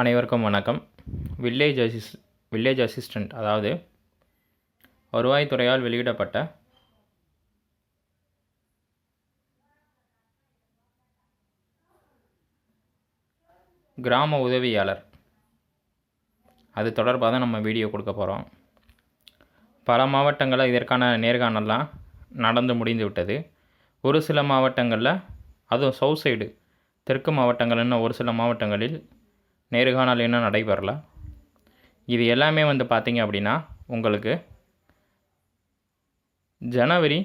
அனைவருக்கும் வணக்கம். Village Aziz village assistant அதாவது வருவாய்த்துறையால் வெளியிடப்பட்ட கிராம உதவியாளர். அது தொடர்பாக தான் நம்ம வீடியோ கொடுக்க போகிறோம் பல மாவட்டங்களில் இதற்கான நேர்காணல்லாம் நடந்து முடிந்து விட்டது. ஒரு சில மாவட்டங்களில் அதுவும் சவுத் சைடு தெற்கு மாவட்டங்கள் ஒரு சில மாவட்டங்களில் நேர்காணல் இன்னும் நடைபெறல. இது எல்லாமே வந்து பார்த்திங்க அப்படின்னா உங்களுக்கு ஜனவரி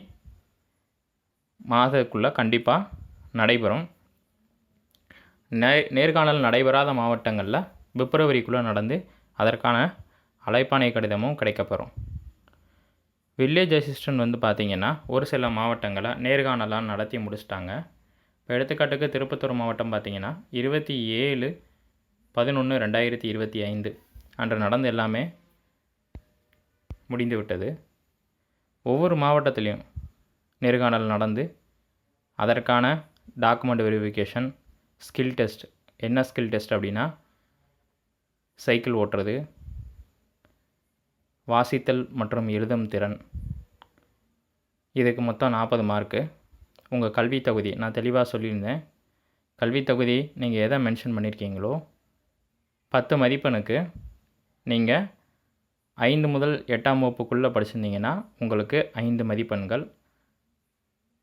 மாதத்துக்குள்ளே கண்டிப்பாக நடைபெறும். நே நேர்காணல் நடைபெறாத மாவட்டங்களில் பிப்ரவரிக்குள்ளே நடந்து அதற்கான அழைப்பாணை கடிதமும் கிடைக்கப்பெறும். வில்லேஜ் அசிஸ்டன்ட் வந்து பார்த்திங்கன்னா ஒரு சில மாவட்டங்களை நேர்காணலாம் நடத்தி முடிச்சிட்டாங்க. இப்போ எடுத்துக்காட்டுக்கு திருப்பத்தூர் மாவட்டம் பார்த்திங்கன்னா இருபத்தி ஏழு பதினொன்று ரெண்டாயிரத்தி இருபத்தி ஐந்து. அன்று நடந்து எல்லாமே முடிந்துவிட்டது ஒவ்வொரு மாவட்டத்திலையும் நேர்காணல் நடந்து அதற்கான டாக்குமெண்ட் வெரிஃபிகேஷன் ஸ்கில் டெஸ்ட் என்ன ஸ்கில் டெஸ்ட் அப்படின்னா சைக்கிள் ஓட்டுறது வாசித்தல் மற்றும் எழுதும் திறன். இதுக்கு மொத்தம் நாற்பது மார்க்கு உங்கள் கல்வி தகுதி நான் தெளிவாக சொல்லியிருந்தேன். கல்வி தகுதி நீங்கள் எதை மென்ஷன் பண்ணியிருக்கீங்களோ பத்து மதிப்பெண்ணுக்கு நீங்கள் ஐந்து முதல் எட்டாம் வகுப்புக்குள்ளே படிச்சிருந்தீங்கன்னா உங்களுக்கு ஐந்து மதிப்பெண்கள்.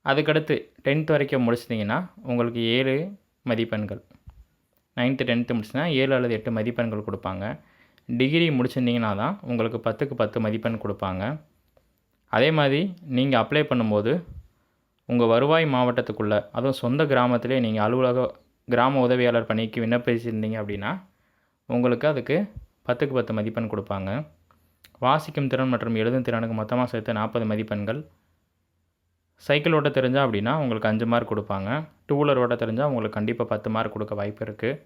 அதுக்கடுத்து டென்த் வரைக்கும் முடிச்சிட்டிங்கன்னா உங்களுக்கு ஏழு மதிப்பெண்கள். நைன்த்து டென்த்து முடிச்சுன்னா ஏழு அல்லது எட்டு மதிப்பெண்கள் கொடுப்பாங்க. டிகிரி முடிச்சிருந்தீங்கன்னா தான் உங்களுக்கு பத்துக்கு பத்து மதிப்பெண் கொடுப்பாங்க. அதே மாதிரி நீங்கள் அப்ளை பண்ணும்போது உங்கள் வருவாய் மாவட்டத்துக்குள்ளே அதுவும் சொந்த கிராமத்திலே நீங்கள் அலுவலக கிராம உதவியாளர் பணிக்கு விண்ணப்பிச்சிருந்தீங்க அப்படின்னா உங்களுக்கு அதுக்கு பத்துக்கு பத்து மதிப்பெண் கொடுப்பாங்க. வாசிக்கும் திறன் மற்றும் எழுதும் திறனுக்கு மொத்தமாக சேர்த்து நாற்பது மதிப்பெண்கள். சைக்கிள் ஓட்ட தெரிஞ்சால் அப்படின்னா உங்களுக்கு அஞ்சு மார்க் கொடுப்பாங்க. டூ வீலர் ஓட்ட தெரிஞ்சால் உங்களுக்கு கண்டிப்பாக பத்து மார்க் கொடுக்க வாய்ப்பு இருக்குது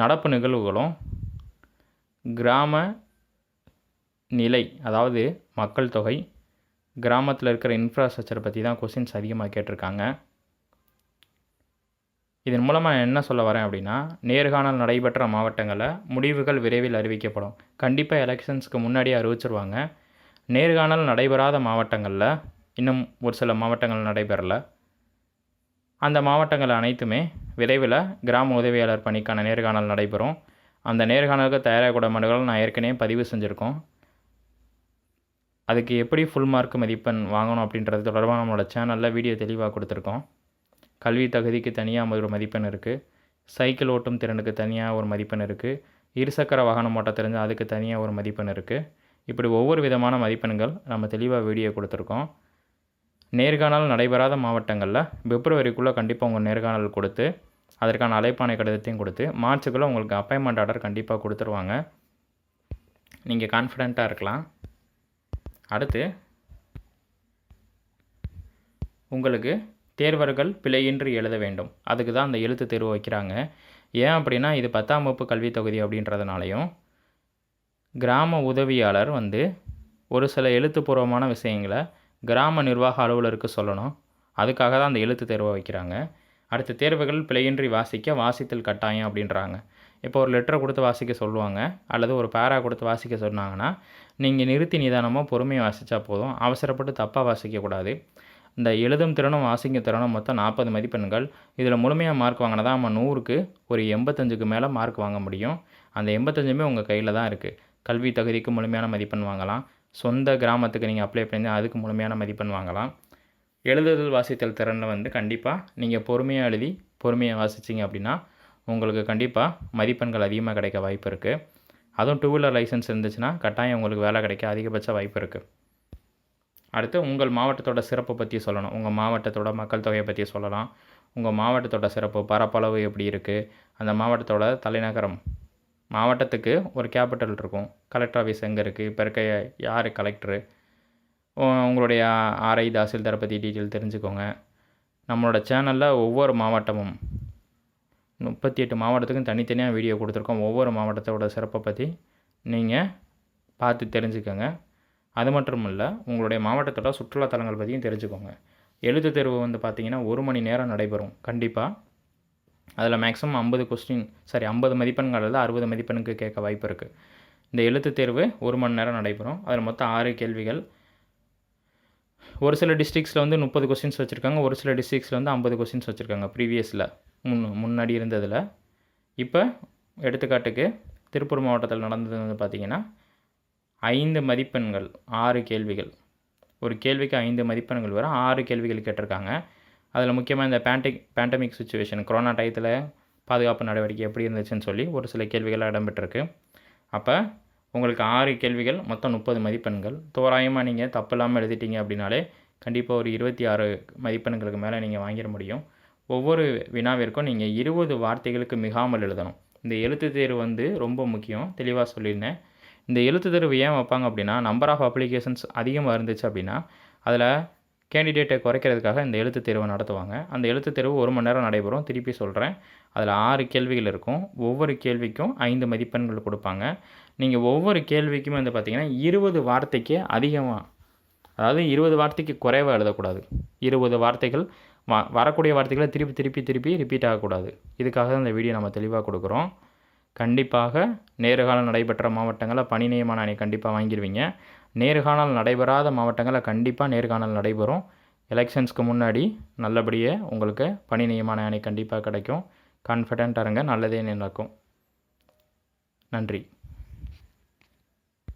நடப்பு நிகழ்வுகளும் கிராம நிலை அதாவது மக்கள் தொகை கிராமத்தில் இருக்கிற இன்ஃப்ராஸ்ட்ரக்சர் பற்றி தான் கொஷின்ஸ் அதிகமாக கேட்டிருக்காங்க. இதன் மூலமாக நான் என்ன சொல்ல வரேன் அப்படின்னா நேர்காணல் நடைபெற்ற மாவட்டங்களில் முடிவுகள் விரைவில் அறிவிக்கப்படும். கண்டிப்பாக எலெக்ஷன்ஸ்க்கு முன்னாடியே அறிவிச்சிருவாங்க. நேர்காணல் நடைபெறாத மாவட்டங்களில் இன்னும் ஒரு சில மாவட்டங்கள் நடைபெறல. அந்த மாவட்டங்கள் அனைத்துமே விரைவில் கிராம உதவியாளர் பணிக்கான நேர்காணல் நடைபெறும். அந்த நேர்காணலுக்கு தயாராகக்கூட மனுகள் நான் ஏற்கனவே பதிவு செஞ்சுருக்கோம். அதுக்கு எப்படி ஃபுல் மார்க் மதிப்பெண் வாங்கணும் அப்படின்றது தொடர்பாக நம்மளோட சேனலில் வீடியோ தெளிவாக கொடுத்துருக்கோம். கல்வி தகுதிக்கு தனியாக ஒரு மதிப்பெண் இருக்குது சைக்கிள் ஓட்டும் திறனுக்கு தனியாக ஒரு மதிப்பெண் இருக்குது இருசக்கர வாகனம் ஓட்ட தெரிஞ்சால் அதுக்கு தனியாக ஒரு மதிப்பெண் இருக்குது இப்படி ஒவ்வொரு விதமான மதிப்பெண்கள் நம்ம தெளிவாக வீடியோ கொடுத்துருக்கோம். நேர்காணல் நடைபெறாத மாவட்டங்களில் பிப்ரவரிக்குள்ளே கண்டிப்பாக உங்கள் நேர்காணல் கொடுத்து அதற்கான அழைப்பாணை கடிதத்தையும் கொடுத்து மார்ச்சுக்குள்ளே உங்களுக்கு அப்பாயின்மெண்ட் ஆர்டர் கண்டிப்பாக கொடுத்துருவாங்க. நீங்கள் கான்ஃபிடெண்ட்டாக இருக்கலாம். அடுத்து உங்களுக்கு தேர்வர்கள் பிழையின்றி எழுத வேண்டும். அதுக்கு தான் அந்த எழுத்து தேர்வு வைக்கிறாங்க. ஏன் அப்படின்னா இது பத்தாம் வகுப்பு கல்வி தொகுதி அப்படின்றதுனாலையும் கிராம உதவியாளர் வந்து ஒரு சில எழுத்துப்பூர்வமான விஷயங்களை கிராம நிர்வாக அலுவலருக்கு சொல்லணும். அதுக்காக தான் அந்த எழுத்து தேர்வை வைக்கிறாங்க. அடுத்த தேர்வுகள் பிழையின்றி வாசிக்க வாசித்தல் கட்டாயம் அப்படின்றாங்க. இப்போ ஒரு லெட்டரை கொடுத்து வாசிக்க சொல்லுவாங்க. அல்லது ஒரு பேரா கொடுத்து வாசிக்க சொன்னாங்கன்னா நீங்கள் நிறுத்தி நிதானமாக பொறுமையாக வாசித்தா போதும். அவசரப்பட்டு தப்பாக வாசிக்கக்கூடாது இந்த எழுதும் திறனும் வாசிக்கும் திறனும் மொத்தம் நாற்பது மதிப்பெண்கள். இதில் முழுமையாக மார்க் வாங்கினா தான் நம்ம நூறுக்கு ஒரு எண்பத்தஞ்சுக்கு மேலே மார்க் வாங்க முடியும். அந்த எண்பத்தஞ்சுமே உங்கள் கையில் தான் இருக்குது கல்வி தகுதிக்கு முழுமையான மதிப்பெண் வாங்கலாம். சொந்த கிராமத்துக்கு நீங்கள் அப்ளை பண்ணி அதுக்கு முழுமையான மதிப்பெண் வாங்கலாம். எழுதுதல் வாசித்தல் திறனில் வந்து கண்டிப்பாக நீங்கள் பொறுமையாக எழுதி பொறுமையாக வாசிச்சிங்க அப்படின்னா உங்களுக்கு கண்டிப்பாக மதிப்பெண்கள் அதிகமாக கிடைக்க வாய்ப்பு இருக்குது அதுவும் டூ வீலர் லைசன்ஸ் இருந்துச்சுன்னா கட்டாயம் உங்களுக்கு வேலை கிடைக்க அதிகபட்ச வாய்ப்பு இருக்குது அடுத்து உங்கள் மாவட்டத்தோட சிறப்பை பற்றி சொல்லணும். உங்கள் மாவட்டத்தோட மக்கள் தொகையை பற்றி சொல்லலாம். உங்கள் மாவட்டத்தோட சிறப்பு பரப்பளவு எப்படி இருக்குது அந்த மாவட்டத்தோட தலைநகரம். மாவட்டத்துக்கு ஒரு கேபிட்டல் இருக்கும். கலெக்டர் ஆஃபீஸ் எங்கே இருக்குது இப்போ இருக்க யார் கலெக்டரு உங்களுடைய ஆர்ஐ தாசில்தாரை பற்றி டீட்டெயில் தெரிஞ்சுக்கோங்க. நம்மளோட சேனலில் ஒவ்வொரு மாவட்டமும் முப்பத்தி எட்டு மாவட்டத்துக்கும் தனித்தனியாக வீடியோ கொடுத்துருக்கோம். ஒவ்வொரு மாவட்டத்தோட சிறப்பை பற்றி நீங்கள் பார்த்து தெரிஞ்சுக்கோங்க. அது மட்டும் இல்லை உங்களுடைய மாவட்டத்தோட சுற்றுலாத்தலங்கள் பற்றியும் தெரிஞ்சுக்கோங்க. எழுத்து தேர்வு வந்து பார்த்திங்கன்னா ஒரு மணி நேரம் நடைபெறும். கண்டிப்பாக அதில் மேக்ஸிமம் ஐம்பது கொஸ்டின் சாரி ஐம்பது மதிப்பெண்களில் அறுபது மதிப்பெண்ணுக்கு கேட்க வாய்ப்பு இருக்குது இந்த எழுத்துத் தேர்வு ஒரு மணி நேரம் நடைபெறும். அதில் மொத்தம் ஆறு கேள்விகள். ஒரு சில டிஸ்ட்ரிக்ஸில் வந்து முப்பது கொஸ்டின்ஸ் வச்சுருக்காங்க. ஒரு சில டிஸ்ட்ரிக்ஸில் வந்து ஐம்பது கொஸ்டின்ஸ் வச்சுருக்காங்க ப்ரீவியஸில் முன் முன்னாடி இருந்ததில். இப்போ எடுத்துக்காட்டுக்கு திருப்பூர் மாவட்டத்தில் நடந்தது வந்து பார்த்திங்கன்னா ஐந்து மதிப்பெண்கள் ஆறு கேள்விகள். ஒரு கேள்விக்கு ஐந்து மதிப்பெண்கள் வரும். ஆறு கேள்விகள் கேட்டிருக்காங்க. அதில் முக்கியமாக இந்த பேண்டிக் பேண்டமிக் சுச்சுவேஷன் கொரோனா டயத்தில் பாதுகாப்பு நடவடிக்கை எப்படி இருந்துச்சுன்னு சொல்லி ஒரு சில கேள்விகளாக இடம்பெற்றிருக்கு. அப்போ உங்களுக்கு ஆறு கேள்விகள் மொத்தம் முப்பது மதிப்பெண்கள். தோராயமாக நீங்கள் தப்பு இல்லாமல் எழுதிட்டீங்க அப்படின்னாலே கண்டிப்பாக ஒரு இருபத்தி ஆறு மதிப்பெண்களுக்கு மேலே நீங்கள் வாங்கிட முடியும். ஒவ்வொரு வினாவிற்கும் நீங்கள் இருபது வார்த்தைகளுக்கு மிகாமல் எழுதணும். இந்த எழுத்து தேர்வு வந்து ரொம்ப முக்கியம். தெளிவாக சொல்லியிருந்தேன். இந்த எழுத்து தேர்வு ஏன் வைப்பாங்க அப்படின்னா நம்பர் ஆஃப் அப்ளிகேஷன்ஸ் அதிகமாக இருந்துச்சு அப்படின்னா அதில் கேண்டிடேட்டை குறைக்கிறதுக்காக இந்த எழுத்து தேர்வை நடத்துவாங்க. அந்த எழுத்து தேர்வு ஒரு மணி நேரம் நடைபெறும். திருப்பி சொல்கிறேன் அதில் ஆறு கேள்விகள் இருக்கும். ஒவ்வொரு கேள்விக்கும் ஐந்து மதிப்பெண்கள் கொடுப்பாங்க. நீங்கள் ஒவ்வொரு கேள்விக்குமே வந்து பார்த்திங்கன்னா இருபது வார்த்தைக்கு அதிகமாக அதாவது இருபது வார்த்தைக்கு குறைவாக எழுதக்கூடாது. இருபது வார்த்தைகள் வ வரக்கூடிய வார்த்தைகளை திருப்பி திருப்பி திருப்பி ரிப்பீட் ஆகக்கூடாது. இதுக்காக தான் இந்த வீடியோ நம்ம தெளிவாக கொடுக்குறோம். கண்டிப்பாக நேர்காணல் நடைபெற்ற மாவட்டங்களில் பணி நியமன ஆணை கண்டிப்பாக வாங்கிடுவீங்க நேர்காணல் நடைபெறாத மாவட்டங்களில் கண்டிப்பாக நேர்காணல் நடைபெறும். எலெக்ஷன்ஸ்க்கு முன்னாடி நல்லபடியே உங்களுக்கு பணி நியமன ஆணை கண்டிப்பாக கிடைக்கும். கான்ஃபிடென்ட் இருங்க நல்லதே நடக்கும் நன்றி.